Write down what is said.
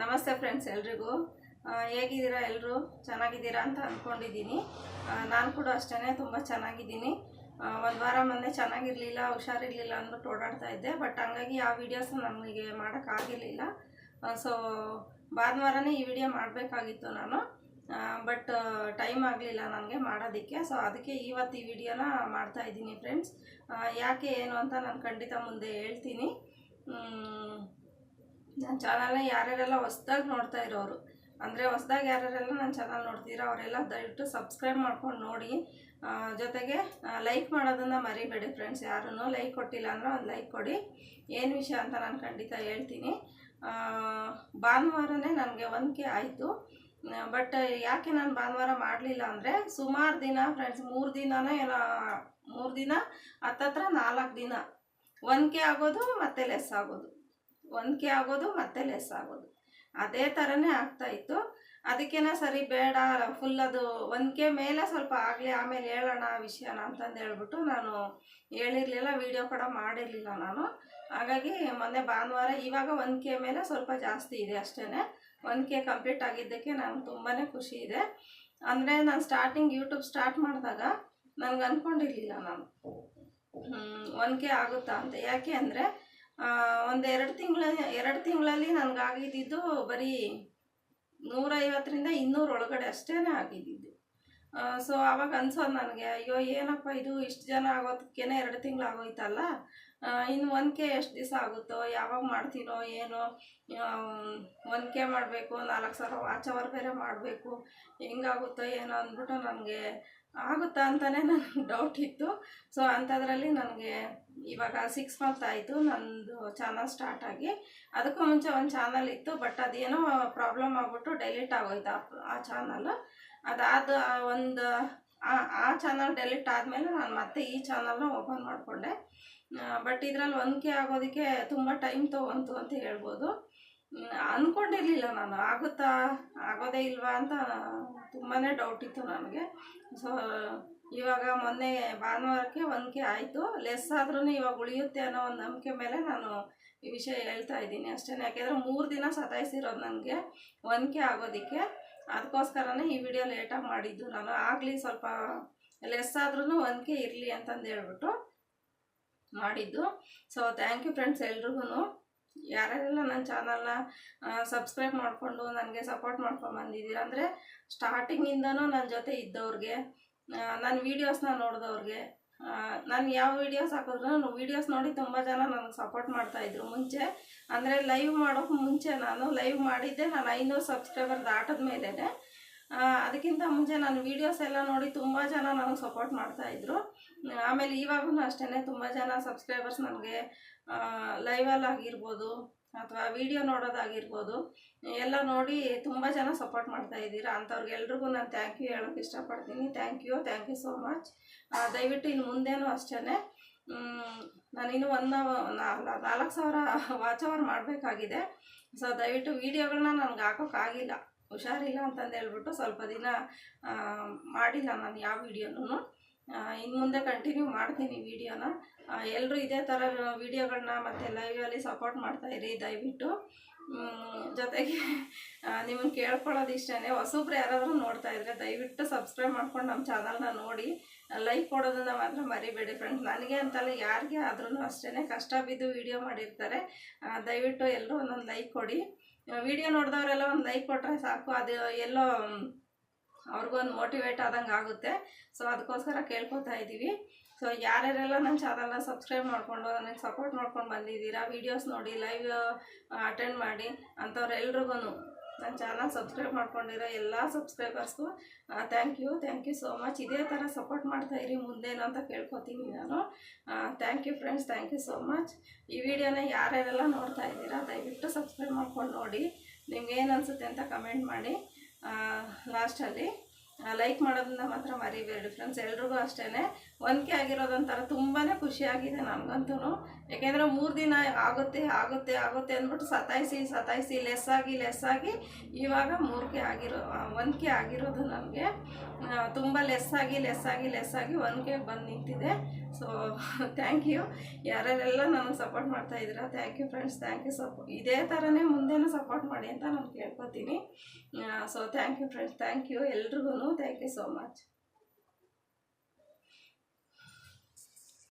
ನಮಸ್ತೆ ಫ್ರೆಂಡ್ಸ್ ಎಲ್ರಿಗೂ. ಹೇಗಿದ್ದೀರಾ ಎಲ್ಲರೂ ಚೆನ್ನಾಗಿದ್ದೀರಾ ಅಂತ ಅಂದ್ಕೊಂಡಿದ್ದೀನಿ ನಾನು ಕೂಡ ಅಷ್ಟೇ ತುಂಬ ಚೆನ್ನಾಗಿದ್ದೀನಿ. ಒಂದು ವಾರ ಮೊನ್ನೆ ಚೆನ್ನಾಗಿರಲಿಲ್ಲ, ಹುಷಾರಿರಲಿಲ್ಲ ಅಂದ್ಬಿಟ್ಟು ಓಡಾಡ್ತಾ ಇದ್ದೆ. ಬಟ್ ಹಂಗಾಗಿ ಆ ವೀಡಿಯೋಸ್ ನನಗೆ ಮಾಡೋಕ್ಕಾಗಿರಲಿಲ್ಲ ಸೊ ಭಾನುವಾರನೇ ಈ ವಿಡಿಯೋ ಮಾಡಬೇಕಾಗಿತ್ತು ನಾನು. ಬಟ್ ಟೈಮ್ ಆಗಲಿಲ್ಲ ನನಗೆ ಮಾಡೋದಕ್ಕೆ. ಸೊ ಅದಕ್ಕೆ ಇವತ್ತು ಈ ವಿಡಿಯೋನ ಮಾಡ್ತಾ ಇದ್ದೀನಿ ಫ್ರೆಂಡ್ಸ್ ಯಾಕೆ ಏನು ಅಂತ ನಾನು ಖಂಡಿತ ಮುಂದೆ ಹೇಳ್ತೀನಿ. ನನ್ನ ಚಾನಲ್ನ ಯಾರ್ಯಾರೆಲ್ಲ ಹೊಸ್ದಾಗಿ ನೋಡ್ತಾ ಇರೋರು, ಅಂದರೆ ಹೊಸ್ದಾಗಿ ಯಾರ್ಯಾರೆಲ್ಲ ನನ್ನ ಚಾನಲ್ ನೋಡ್ತೀರಾ ಅವರೆಲ್ಲ ದಯವಿಟ್ಟು ಸಬ್ಸ್ಕ್ರೈಬ್ ಮಾಡ್ಕೊಂಡು ನೋಡಿ. ಜೊತೆಗೆ ಲೈಕ್ ಮಾಡೋದನ್ನು ಮರಿಬೇಡಿ ಫ್ರೆಂಡ್ಸ್ ಯಾರೂ ಲೈಕ್ ಕೊಟ್ಟಿಲ್ಲ ಅಂದರೆ ಒಂದು ಲೈಕ್ ಕೊಡಿ. ಏನು ವಿಷಯ ಅಂತ ನಾನು ಖಂಡಿತ ಹೇಳ್ತೀನಿ. ಭಾನುವಾರನೇ ನನಗೆ ಒಂದ್ಕೆ ಆಯಿತು. ಬಟ್ ಯಾಕೆ ನಾನು ಭಾನುವಾರ ಮಾಡಲಿಲ್ಲ ಅಂದರೆ, ಸುಮಾರು ದಿನ ಫ್ರೆಂಡ್ಸ್ ಮೂರು ದಿನನೇ ಏನೋ, ಮೂರು ದಿನ ಹತ್ತತ್ರ ನಾಲ್ಕು ದಿನ. ಒಂದ್ಕೆ ಆಗೋದು ಮತ್ತೆ ಲೆಸ್ ಆಗೋದು. ಒಂದ್ಕೆ ಆಗೋದು ಮತ್ತೆ ಲೆಸ್ ಆಗೋದು. ಅದೇ ಥರನೇ ಆಗ್ತಾ ಇತ್ತು. ಅದಕ್ಕೇನ ಸರಿ ಬೇಡ ಫುಲ್ ಅದು ಒನಕೆ ಮೇಲೆ ಸ್ವಲ್ಪ ಆಗಲಿ, ಆಮೇಲೆ ಹೇಳೋಣ ವಿಷಯನ ಅಂತಂದು ಹೇಳ್ಬಿಟ್ಟು ನಾನು ಹೇಳಿರಲಿಲ್ಲ ವಿಡಿಯೋ ಕೂಡ ಮಾಡಿರಲಿಲ್ಲ ನಾನು. ಹಾಗಾಗಿ ಮೊನ್ನೆ ಭಾನುವಾರ ಇವಾಗ ಒನಕೆ ಮೇಲೆ ಸ್ವಲ್ಪ ಜಾಸ್ತಿ ಇದೆ ಅಷ್ಟೇ ಒನಕೆ ಕಂಪ್ಲೀಟ್ ಆಗಿದ್ದಕ್ಕೆ ನಂಗೆ ತುಂಬಾ ಖುಷಿ ಇದೆ. ಅಂದರೆ ನಾನು ಸ್ಟಾರ್ಟಿಂಗ್ ಯೂಟ್ಯೂಬ್ ಸ್ಟಾರ್ಟ್ ಮಾಡಿದಾಗ ನನಗೆ ಅಂದ್ಕೊಂಡಿರಲಿಲ್ಲ ನಾನು. ಒನಕೆ ಆಗುತ್ತಾ ಅಂತ. ಯಾಕೆ ಅಂದರೆ ಒಂದು ಎರಡು ತಿಂಗಳ ಎರಡು ತಿಂಗಳಲ್ಲಿ ನನಗಾಗಿದ್ದು ಬರೀ ನೂರೈವತ್ತರಿಂದ ಇನ್ನೂರು ಒಳಗಡೆ ಅಷ್ಟೇ ಆಗಿದ್ದಿದ್ದು ಸೊ ಆವಾಗ ಅನ್ಸೋದು ನನಗೆ, ಅಯ್ಯೋ, ಏನಪ್ಪ ಇದು? ಇಷ್ಟು ಜನ ಆಗೋದಕ್ಕೇನೆ ಎರಡು ತಿಂಗಳು ಆಗೋಯ್ತಲ್ಲ? ಇನ್ನು ಒಂದ್ಕೆ ಎಷ್ಟು ದಿವಸ ಆಗುತ್ತೋ? ಯಾವಾಗ ಮಾಡ್ತೀನೋ, ಏನೋ? ಒಂದ್ಕೆ ಮಾಡಬೇಕು, ನಾಲ್ಕು ಸಾವಿರ ವಾಚ್ ಅವರ್ ಬೇರೆ ಮಾಡಬೇಕು, ಹೆಂಗಾಗುತ್ತೋ ಏನೋ ಅಂದ್ಬಿಟ್ಟು ನನಗೆ ಆಗುತ್ತಾ ಅಂತಲೇ ನನಗೆ ಡೌಟ್ ಇತ್ತು. ಸೊ ಅಂಥದ್ರಲ್ಲಿ ನನಗೆ ಇವಾಗ ಸಿಕ್ಸ್ ಮಂತ್ ಆಯಿತು, ನಂದು ಚಾನಲ್ ಸ್ಟಾರ್ಟ್ ಆಗಿ. ಅದಕ್ಕೂ ಮುಂಚೆ ಒಂದು ಚಾನಲ್ ಇತ್ತು ಬಟ್ ಅದೇನೋ ಪ್ರಾಬ್ಲಮ್ ಆಗ್ಬಿಟ್ಟು ಡೈಲಿಟ್ ಆಗೋಯ್ತು ಆ ಚಾನಲ್ ಅದಾದ ಒಂದು, ಆ ಚಾನಲ್ ಡೆಲಿಟ್ ಆದಮೇಲೆ ನಾನು ಮತ್ತೆ ಈ ಚಾನಲ್ನ ಓಪನ್ ಮಾಡಿಕೊಂಡೆ. ಬಟ್ ಇದರಲ್ಲಿ ಹೊಂದಿಕೆ ಆಗೋದಕ್ಕೆ ತುಂಬ ಟೈಮ್ ತೊಗೊಂತು ಅಂತ ಹೇಳ್ಬೋದು. ಅಂದ್ಕೊಂಡಿರಲಿಲ್ಲ ನಾನು. ಆಗುತ್ತಾ, ಆಗೋದೇ ಇಲ್ವಾ ಅಂತ ತುಂಬಾ ಡೌಟ್ ಇತ್ತು ನನಗೆ. ಸೊ ಇವಾಗ ಮೊನ್ನೆ ಭಾನುವಾರಕ್ಕೆ ಹೊಂದಿಕೆ ಆಯಿತು. ಲೆಸ್ ಆದ್ರೂ ಇವಾಗ ಉಳಿಯುತ್ತೆ ಅನ್ನೋ ಒಂದು ನಂಬಿಕೆ ಮೇಲೆ ನಾನು ಈ ವಿಷಯ ಹೇಳ್ತಾ ಇದ್ದೀನಿ ಅಷ್ಟೇ ಯಾಕೆಂದರೆ ಮೂರು ದಿನ ಸತಾಯಿಸಿರೋದು ನನಗೆ. ಒಂದ್ಕೆ ಆಗೋದಕ್ಕೆ. ಅದಕ್ಕೋಸ್ಕರನೇ ಈ ವಿಡಿಯೋ ಲೇಟಾಗಿ ಮಾಡಿದ್ದು ನಾನು. ಆಗಲಿ ಸ್ವಲ್ಪ ಲೆಸ್ ಆದ್ರೂ ಒಂದ್ಕೆ ಇರಲಿ ಅಂತಂದು ಹೇಳ್ಬಿಟ್ಟು ಮಾಡಿದ್ದು. ಸೊ ಥ್ಯಾಂಕ್ ಯು ಫ್ರೆಂಡ್ಸ್ ಎಲ್ರಿಗೂ ಯಾರ್ಯಾರೆಲ್ಲ ನನ್ನ ಚಾನಲ್ನ ಸಬ್ಸ್ಕ್ರೈಬ್ ಮಾಡಿಕೊಂಡು ನನಗೆ ಸಪೋರ್ಟ್ ಮಾಡ್ಕೊಂಡು ಬಂದಿದ್ದೀರ ಅಂದರೆ ಸ್ಟಾರ್ಟಿಂಗಿಂದನೂ ನನ್ನ ಜೊತೆ ಇದ್ದವ್ರಿಗೆ ನನ್ನ ವೀಡಿಯೋಸ್ನ ನೋಡಿದವ್ರಿಗೆ ನಾನು ಯಾವ ವೀಡಿಯೋಸ್ ಹಾಕಿದ್ರು ನಾನು ವೀಡಿಯೋಸ್ ನೋಡಿ ತುಂಬ ಜನ ನನಗೆ ಸಪೋರ್ಟ್ ಮಾಡ್ತಾಯಿದ್ರು ಮುಂಚೆ. ಅಂದರೆ ಲೈವ್ ಮಾಡೋಕ್ಕೆ ಮುಂಚೆ ನಾನು ಲೈವ್ ಮಾಡಿದ್ದೆ, ನಾನು ಐನೂರು ಸಬ್ಸ್ಕ್ರೈಬರ್ ದಾಟದ ಮೇಲೇ ಅದಕ್ಕಿಂತ ಮುಂಚೆ ನಾನು ವೀಡಿಯೋಸ್ ಎಲ್ಲ ನೋಡಿ ತುಂಬ ಜನ ನನಗೆ ಸಪೋರ್ಟ್ ಮಾಡ್ತಾಯಿದ್ರು ಆಮೇಲೆ ಇವಾಗೂ ಅಷ್ಟೇ ತುಂಬ ಜನ ಸಬ್ಸ್ಕ್ರೈಬರ್ಸ್ ನನಗೆ ಲೈವಲ್ಲಿ ಆಗಿರ್ಬೋದು ಅಥವಾ ವಿಡಿಯೋ ನೋಡೋದಾಗಿರ್ಬೋದು, ಎಲ್ಲ ನೋಡಿ ತುಂಬ ಜನ ಸಪೋರ್ಟ್ ಮಾಡ್ತಾ ಇದ್ದೀರಾ ಅಂಥವ್ರಿಗೆಲ್ರಿಗೂ ನಾನು ಥ್ಯಾಂಕ್ ಯು ಹೇಳೋಕ್ಕೆ ಇಷ್ಟಪಡ್ತೀನಿ. Thank you thank you so much ದಯವಿಟ್ಟು ಇನ್ನು ಮುಂದೇನೂ ಅಷ್ಟೇ ನಾನಿನ್ನು ಒಂದು ನಾಲ್ಕು ಸಾವಿರ ವಾಚ್ ಅವರ್ ಮಾಡಬೇಕಾಗಿದೆ. ಸೊ ದಯವಿಟ್ಟು ವೀಡಿಯೋಗಳನ್ನ ನನಗೆ ಹಾಕೋಕ್ಕಾಗಿಲ್ಲ ಹುಷಾರಿಲ್ಲ ಅಂತಂದು ಹೇಳ್ಬಿಟ್ಟು ಸ್ವಲ್ಪ ದಿನ ಮಾಡಿಲ್ಲ ನಾನು ಯಾವ ವೀಡಿಯೋನೂ ಇನ್ನು ಮುಂದೆ ಕಂಟಿನ್ಯೂ ಮಾಡ್ತೀನಿ ವೀಡಿಯೋನ ಎಲ್ಲರೂ ಇದೇ ಥರ ವೀಡಿಯೋಗಳನ್ನ ಮತ್ತು ಲೈವಲ್ಲಿ ಸಪೋರ್ಟ್ ಮಾಡ್ತಾಯಿರಿ ದಯವಿಟ್ಟು. ಜೊತೆಗೆ ನಿಮ್ಮನ್ನು ಕೇಳ್ಕೊಳ್ಳೋದು ಇಷ್ಟೇ ಹೊಸಬ್ರು ಯಾರಾದರೂ ನೋಡ್ತಾ ಇದ್ರೆ ದಯವಿಟ್ಟು ಸಬ್ಸ್ಕ್ರೈಬ್ ಮಾಡ್ಕೊಂಡು ನಮ್ಮ ಚಾನಲ್ನ ನೋಡಿ. ಲೈಕ್ ಕೊಡೋದನ್ನ ಮಾತ್ರ ಮರಿಬೇಡಿ ಫ್ರೆಂಡ್ಸ್ ನನಗೆ ಅಂತಲ್ಲ ಯಾರಿಗೆ ಆದ್ರೂ ಅಷ್ಟೇ ಕಷ್ಟ ಬಿದ್ದು ವೀಡಿಯೋ ಮಾಡಿರ್ತಾರೆ. ದಯವಿಟ್ಟು ಎಲ್ಲರೂ ಒಂದೊಂದು ಲೈಕ್ ಕೊಡಿ. ವಿಡಿಯೋ ನೋಡಿದವರೆಲ್ಲ ಒಂದು ಲೈಕ್ ಕೊಟ್ಟರೆ ಸಾಕು. ಅದು ಎಲ್ಲೋ ಅವ್ರಿಗೊಂದು ಮೋಟಿವೇಟ್ ಆದಂಗೆ ಆಗುತ್ತೆ. ಸೊ ಅದಕ್ಕೋಸ್ಕರ ಕೇಳ್ಕೊತಾ ಇದ್ದೀವಿ. ಸೊ ಯಾರ್ಯಾರೆಲ್ಲ ನನ್ನ ಚಾನಲ್ನ ಸಬ್ಸ್ಕ್ರೈಬ್ ಮಾಡಿಕೊಂಡು, ನನಗೆ ಸಪೋರ್ಟ್ ಮಾಡ್ಕೊಂಡು ಬಂದಿದ್ದೀರಾ ವೀಡಿಯೋಸ್ ನೋಡಿ ಲೈವ್ ಅಟೆಂಡ್ ಮಾಡಿ ಅಂಥವ್ರೆಲ್ರಿಗೂ ನನ್ನ ಚಾನಲ್ ಸಬ್ಸ್ಕ್ರೈಬ್ ಮಾಡ್ಕೊಂಡಿರೋ ಎಲ್ಲ ಸಬ್ಸ್ಕ್ರೈಬರ್ಸ್ಗೂ thank you thank you so much ಇದೇ ಥರ ಸಪೋರ್ಟ್ ಮಾಡ್ತಾ ಇರಿ, ಮುಂದೇನು ಅಂತ ಕೇಳ್ಕೊತೀನಿ ನಾನು. Thank you friends thank you so much ಈ ವಿಡಿಯೋನ ಯಾರ್ಯಾರೆಲ್ಲ ನೋಡ್ತಾ ಇದ್ದೀರಾ, ದಯವಿಟ್ಟು ಸಬ್ಸ್ಕ್ರೈಬ್ ಮಾಡ್ಕೊಂಡು ನೋಡಿ. ನಿಮ್ಗೆ ಏನು ಅನಿಸುತ್ತೆ ಅಂತ ಕಮೆಂಟ್ ಮಾಡಿ. ಲಾಸ್ಟಲ್ಲಿ ಲೈಕ್ ಮಾಡೋದನ್ನ ಮಾತ್ರ ಮರಿಬೇಡಿ ಫ್ರೆಂಡ್ಸ್ ಎಲ್ರಿಗೂ ಅಷ್ಟೇ ಆಗಿರೋದು ಆಗಿರೋದೊಂಥರ ತುಂಬಾ ಖುಷಿಯಾಗಿದೆ ನನಗಂತೂ ಯಾಕೆಂದರೆ ಮೂರು ದಿನ ಆಗುತ್ತೆ ಆಗುತ್ತೆ ಆಗುತ್ತೆ ಅಂದ್ಬಿಟ್ಟು ಸತಾಯಿಸಿ ಸತಾಯಿಸಿ ಲೆಸ್ ಆಗಿ ಲೆಸ್ ಆಗಿ ಇವಾಗ ಮೂರಕ್ಕೆ ಆಗಿರೋ ಒಂದ್ಕೆ ಆಗಿರೋದು ನನಗೆ. ತುಂಬ ಲೆಸ್ ಆಗಿ ಲೆಸ್ ಆಗಿ ಲೆಸ್ ಆಗಿ ಒಂದ್ಕೆ ಬಂದು ನಿಂತಿದೆ. ಸೊ ಥ್ಯಾಂಕ್ ಯು ಯಾರ್ಯಾರೆಲ್ಲ ನಾನು ಸಪೋರ್ಟ್ ಮಾಡ್ತಾ ಇದ್ದೀರಾ thank you friends thank you ಸಪೋ ಇದೇ ಥರನೇ ಮುಂದೆನೂ ಸಪೋರ್ಟ್ ಮಾಡಿ ಅಂತ ನಾನು ಕೇಳ್ಕೊತೀನಿ. So thank you friends thank you ಎಲ್ರಿಗೂ ಥ್ಯಾಂಕ್ ಯು ಸೋ ಮಚ್